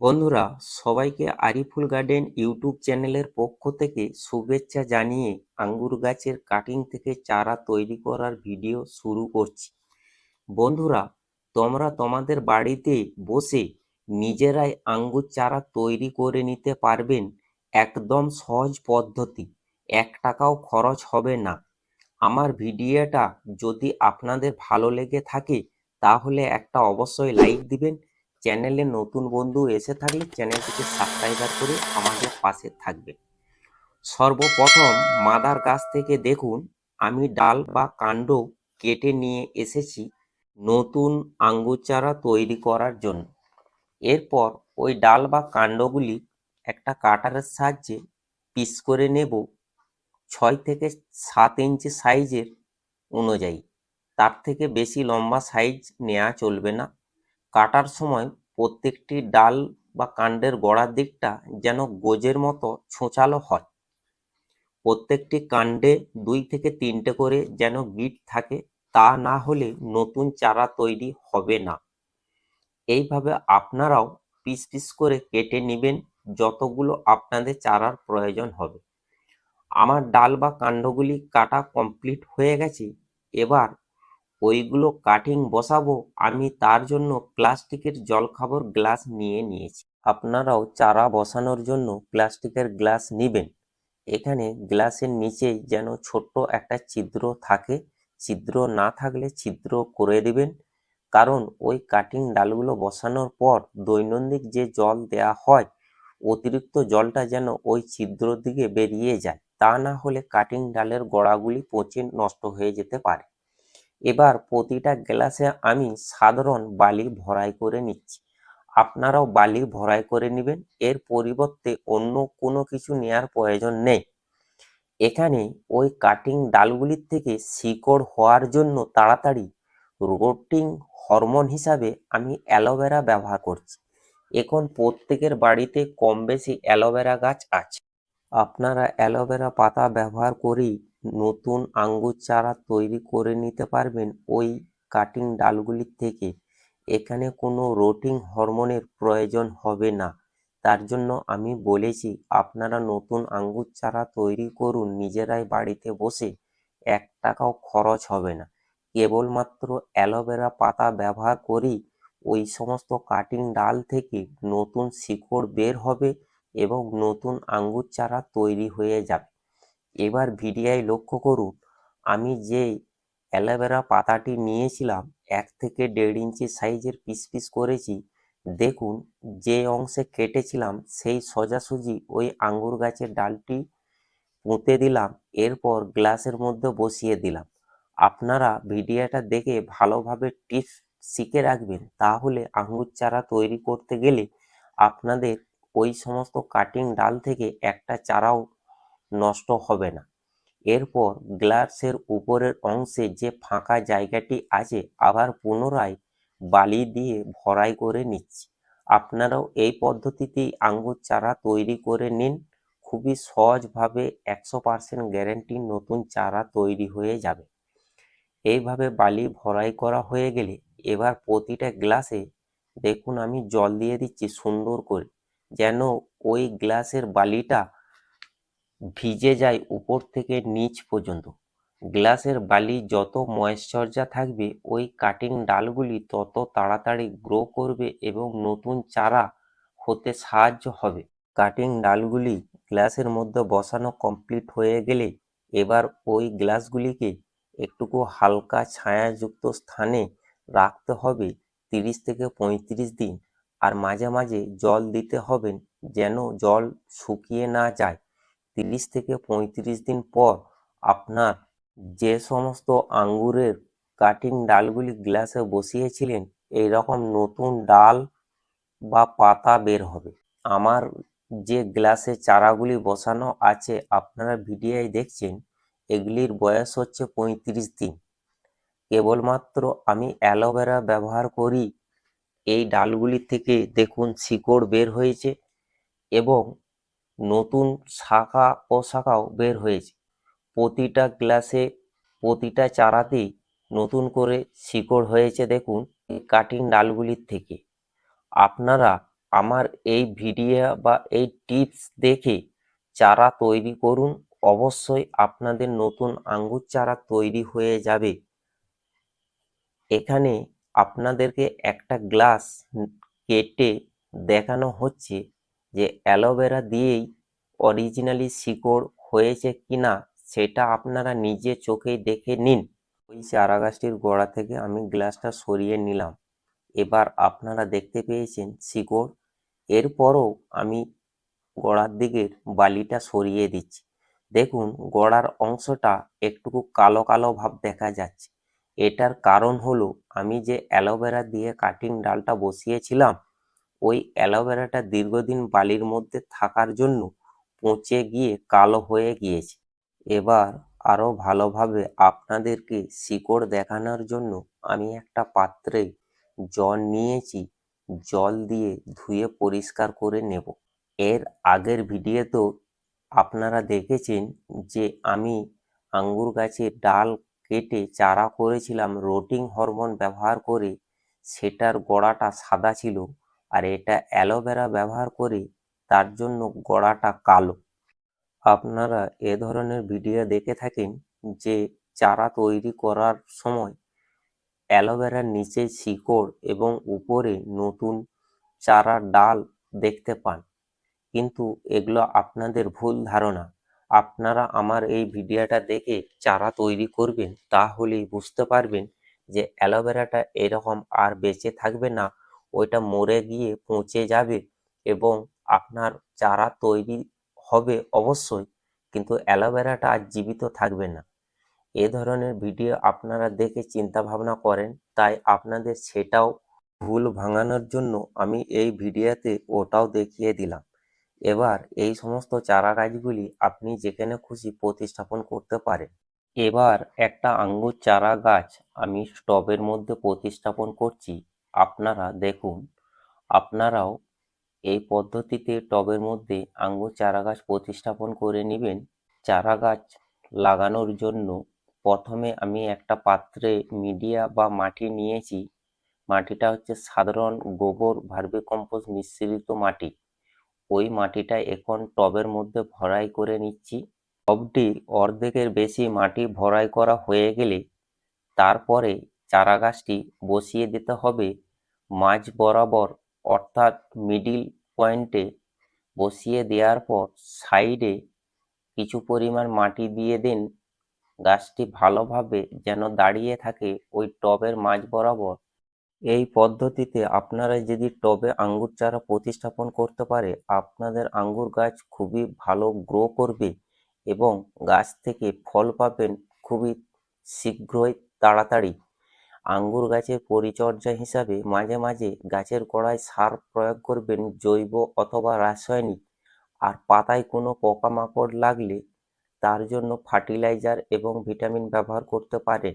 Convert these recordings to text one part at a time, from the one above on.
বন্ধুরা, সবাইকে Ariful garden YouTube চ্যানেলের পক্ষ থেকে শুভেচ্ছা জানিয়ে আঙ্গুর গাছের কাটিং থেকে চারা তৈরি করার ভিডিও শুরু করছি। বন্ধুরা, তোমরা তোমাদের বাড়িতে বসে নিজেরাই আঙ্গুর চারা তৈরি করে নিতে পারবেন একদম সহজ পদ্ধতি, এক টাকাও খরচ হবে না। আমার ভিডিওটা যদি আপনাদের ভালো লেগে থাকে, তাহলে একটা অবশ্যই লাইক দিবেন চ্যানেলে নতুন বন্ধু এসে থাকলে চ্যানেলটিকে সাবস্ক্রাইবার করে আমাদের পাশে থাকবে। সর্বপ্রথম মাদার গাছ থেকে দেখুন, আমি ডাল বা কাণ্ড কেটে নিয়ে এসেছি নতুন আঙ্গুর চারা তৈরি করার জন্য। এরপর ওই ডাল বা কাণ্ডগুলি একটা কাটারের সাহায্যে পিস করে নেব ছয় থেকে সাত ইঞ্চি সাইজের অনুযায়ী। তার থেকে বেশি লম্বা সাইজ নেওয়া চলবে না। কাটার সময় প্রত্যেকটি ডাল বা কাণ্ডের গোড়ার দিকটা যেন গোজের মতো ছোঁচালো হয়। প্রত্যেকটি কাণ্ডে দুই থেকে তিনটে করে যেন গিট থাকে, তা না হলে নতুন চারা তৈরি হবে না। এইভাবে আপনারাও পিস পিস করে কেটে নেবেন যতগুলো আপনাদের চারার প্রয়োজন হবে। আমার ডাল বা কাণ্ডগুলি কাটা কমপ্লিট হয়ে গেছে, এবার ওইগুলো কাটিং বসাবো, আমি তার জন্য প্লাস্টিকের জলখাবার গ্লাস নিয়ে নিয়েছি। আপনারাও চারা বসানোর জন্য প্লাস্টিকের গ্লাস নেবেন। এখানে গ্লাসের নিচেই যেন ছোট্ট একটা ছিদ্র থাকে। ছিদ্র না থাকলে ছিদ্র করে দেবেন। কারণ ওই কাটিং ডালগুলো বসানোর পর দৈনন্দিন যে জল দেয়া হয়, অতিরিক্ত জলটা যেন ওই ছিদ্র দিকে বেরিয়ে যায়। তা না হলে কাটিং ডালের গোড়াগুলি পচে নষ্ট হয়ে যেতে পারে। এবার প্রতিটা গ্লাসে আমি সাধারণ বালি ভরাই করে নিচ্ছি। আপনারাও বালি ভরাই করে নেবেন। এর পরিবর্তে অন্য কোনো কিছু নেওয়ার প্রয়োজন নেই। এখানে ওই কাটিং ডালগুলির থেকে শিকড় হওয়ার জন্য তাড়াতাড়ি রোটিং হরমোন হিসাবে আমি অ্যালোভেরা ব্যবহার করছি। এখন প্রত্যেকের বাড়িতে কম বেশি অ্যালোভেরা গাছ আছে। আপনারা অ্যালোভেরা পাতা ব্যবহার করেই নতুন আঙ্গুর চারা তৈরি করে নিতে পারবেন ওই কাটিং ডালগুলির থেকে। এখানে কোনো রোটিং হরমোনের প্রয়োজন হবে না। তার জন্য আমি বলেছি, আপনারা নতুন আঙ্গুর চারা তৈরি করুন নিজেরাই বাড়িতে বসে। এক টাকাও খরচ হবে না। কেবলমাত্র অ্যালোভেরা পাতা ব্যবহার করেই ওই সমস্ত কাটিং ডাল থেকে নতুন শিকড় বের হবে এবং নতুন আঙ্গুর চারা তৈরি হয়ে যাবে। এবার ভিডিওয় লক্ষ্য করুন, আমি যে অ্যালোভেরা পাতাটি নিয়েছিলাম, এক থেকে দেড় ইঞ্চি সাইজের পিস পিস করেছি, দেখুন যে অংশে কেটেছিলাম সেই সোজাসুজি ওই আঙ্গুর গাছের ডালটি পুঁতে দিলাম, এরপর গ্লাসের মধ্যে বসিয়ে দিলাম। আপনারা ভিডিওটা দেখে ভালোভাবে টিপস শিখে রাখবেন, তাহলে আঙ্গুর চারা তৈরি করতে গেলে আপনাদের ওই সমস্ত কাটিং ডাল থেকে একটা চারাও নষ্ট হবে না। এরপর গ্লাসের উপরের অংশে যে ফাঁকা জায়গাটি আছে, আবার পুনরায় বালি দিয়ে ভরাই করে নিচ্ছি। আপনারাও এই পদ্ধতিতেই আঙ্গুর চারা তৈরি করে নিন। খুবই সহজভাবে একশো পার্সেন্ট গ্যারেন্টি নতুন চারা তৈরি হয়ে যাবে। এইভাবে বালি ভরাই করা হয়ে গেলে এবার প্রতিটা গ্লাসে দেখুন আমি জল দিয়ে দিচ্ছি সুন্দর করে, যেন ওই গ্লাসের বালিটা ভিজে যায় উপর থেকে নিচ পর্যন্ত। গ্লাসের বালি যত ময়েশ্চারজা থাকবে, ওই কাটিং ডালগুলি তত তাড়াতাড়ি গ্রো করবে এবং নতুন চারা হতে সাহায্য হবে। কাটিং ডালগুলি গ্লাসের মধ্যে বসানো কমপ্লিট হয়ে গেলে এবার ওই গ্লাসগুলিকে একটুকু হালকা ছায়াযুক্ত স্থানে রাখতে হবে তিরিশ থেকে পঁয়ত্রিশ দিন। আর মাঝে মাঝে জল দিতে হবে যেন জল শুকিয়ে না যায়। তিরিশ থেকে পঁয়ত্রিশ দিন পর আপনার যে সমস্ত আঙ্গুরের কাটিং ডালগুলি গ্লাসে বসিয়েছিলেন এই রকম নতুন ডাল বা পাতা বের হবে। আমার যে গ্লাসে চারাগুলি বসানো আছে, আপনারা ভিডিওয় দেখছেন, এগুলির বয়স হচ্ছে পঁয়ত্রিশ দিন। কেবলমাত্র আমি অ্যালোভেরা ব্যবহার করি, এই ডালগুলি থেকে দেখুন শিকড় বের হয়েছে এবং নতুন শাখা প্রশাখাও বের হয়েছে। প্রতিটা গ্লাসে, প্রতিটা চারাতেই নতুন করে শিকড় হয়েছে দেখুন কাটিং ডালগুলির থেকে। আপনারা আমার এই ভিডিও বা এই টিপস দেখে চারা তৈরি করুন। অবশ্যই আপনাদের নতুন আঙ্গুর চারা তৈরি হয়ে যাবে। এখানে আপনাদেরকে একটা গ্লাস কেটে দেখানো হচ্ছে। যে অ্যালোভেরা দিয়েই অরিজিনালি শিকড় হয়েছে কি না সেটা আপনারা নিজে চোখেই দেখে নিন। ওই চারা গাছটির গোড়া থেকে আমি গ্লাসটা সরিয়ে নিলাম। এবার আপনারা দেখতে পেয়েছেন শিকড়। এরপরও আমি গোড়ার দিকের বালিটা সরিয়ে দিচ্ছি। দেখুন, গোড়ার অংশটা একটুকু কালো কালো ভাব দেখা যাচ্ছে। এটার কারণ হলো আমি যে অ্যালোভেরা দিয়ে কাটিং ডালটা বসিয়েছিলাম ওই অ্যালোভেরাটা দীর্ঘদিন বালির মধ্যে থাকার জন্য পচে গিয়ে কালো হয়ে গিয়েছে। এবার আরও ভালোভাবে আপনাদেরকে শিকড় দেখানোর জন্য আমি একটা পাত্রে জল নিয়েছি, জল দিয়ে ধুয়ে পরিষ্কার করে নেব। এর আগের ভিডিওতেও আপনারা দেখেছেন যে আমি আঙ্গুর গাছের ডাল কেটে চারা করেছিলাম, রোটিং হরমোন ব্যবহার করে, সেটার গোড়াটা সাদা ছিল আর এটা অ্যালোভেরা ব্যবহার করে, তার জন্য গোড়াটা কালো। আপনারা এ ধরনের ভিডিও দেখে থাকেন যে চারা তৈরি করার সময় অ্যালোভেরার নিচে শিকড় এবং উপরে নতুন চারা ডাল দেখতে পান। কিন্তু এগুলো আপনাদের ভুল ধারণা। আপনারা আমার এই ভিডিওটা দেখে চারা তৈরি করবেন, তাহলেই বুঝতে পারবেন যে অ্যালোভেরাটা এরকম আর বেঁচে থাকবে না ওইটা মরে গিয়ে পচে যাবে এবং আপনার চারা তৈরি হবে অবশ্যই, কিন্তু অ্যালোভেরাটা আর জীবিত থাকবে না। এ ধরনের ভিডিও আপনারা দেখে চিন্তা ভাবনা করেন, তাই আপনাদের সেটাও ভুল ভাঙানোর জন্য আমি এই ভিডিওতে ওটাও দেখিয়ে দিলাম। এবার এই সমস্ত চারা গাছগুলি আপনি যেখানে খুশি প্রতিস্থাপন করতে পারেন। এবার একটা আঙ্গুর চারা গাছ আমি স্টবের মধ্যে প্রতিস্থাপন করছি। আপনারা দেখুন, আপনারাও এই পদ্ধতিতে টবের মধ্যে আঙ্গুর চারা গাছ প্রতিস্থাপন করে নেবেন। চারা গাছ লাগানোর জন্য প্রথমে আমি একটা পাত্রে মিডিয়া বা মাটি নিয়েছি। মাটিটা হচ্ছে সাধারণ গোবর ভার্মিকম্পোস্ট মিশ্রিত মাটি। ওই মাটিটা এখন টবের মধ্যে ভরাই করে নিচ্ছি। টবটি অর্ধেকের বেশি মাটি ভরাই করা হয়ে গেলে তারপরে চারা গাছটি বসিয়ে দিতে হবে। মাঝ বরাবর, অর্থাৎ মিডিল পয়েন্টে বসিয়ে দেওয়ার পর সাইডে কিছু পরিমাণ মাটি দিয়ে দিন। গাছটি ভালোভাবে যেন দাঁড়িয়ে থাকে ওই টবের মাঝ বরাবর। এই পদ্ধতিতে আপনারা যদি টবে আঙ্গুর চারা প্রতিস্থাপন করতে পারে, আপনাদের আঙ্গুর গাছ খুবই ভালো গ্রো করবে এবং গাছ থেকে ফল পাবেন খুবই শীঘ্রই, তাড়াতাড়ি। আঙ্গুর গাছের পরিচর্যা হিসাবে মাঝে মাঝে গাছের গোড়ায় সার প্রয়োগ করবেন জৈব অথবা রাসায়নিক। আর পাতায় কোনো পোকামাকড় লাগলে তার জন্য ফার্টিলাইজার এবং ভিটামিন ব্যবহার করতে পারেন।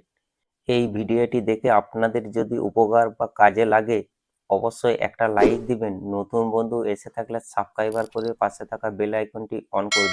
এই ভিডিওটি দেখে আপনাদের যদি উপকার বা কাজে লাগে, অবশ্যই একটা লাইক দিবেন। নতুন বন্ধু এসে থাকলে সাবস্ক্রাইবার করে পাশে থাকা বেল আইকনটি অন করে